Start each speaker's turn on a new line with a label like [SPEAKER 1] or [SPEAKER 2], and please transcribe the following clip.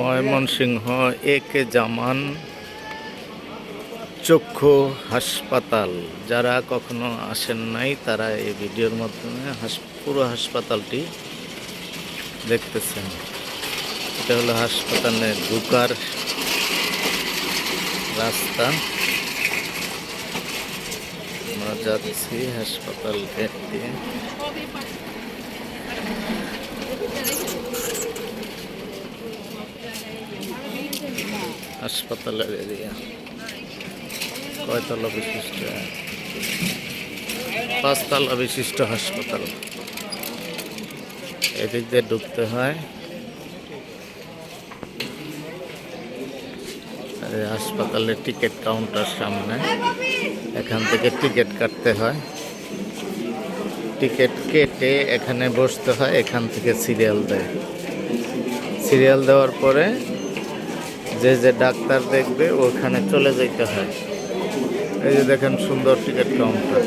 [SPEAKER 1] ময়মনসিংহ এ কে জামান, চক্ষু হাসপাতাল। যারা কখনো আসেন নাই, তারা এই ভিডিওর মাধ্যমে পুরো হাসপাতালটি দেখতেছেন। এটা হলো হাসপাতালে ঢুকার রাস্তা। আমরা যাচ্ছি হাসপাতাল গেট। দিয়ে হাসপাতালের কয়তলা বিশিষ্ট? পাঁচতলা বিশিষ্ট হাসপাতাল। এদিক দিয়ে ঢুকতে হয়। হাসপাতালের টিকিট কাউন্টার সামনে। এখান থেকে টিকিট কাটতে হয়। টিকিট কেটে এখানে বসতে হয়, এখান থেকে সিরিয়াল দেয়। সিরিয়াল দেওয়ার পরে যে যে ডাক্তার দেখবে ওখানে চলে যেতে হয়। এই যে দেখেন সুন্দর টিকিট কাউন্টার।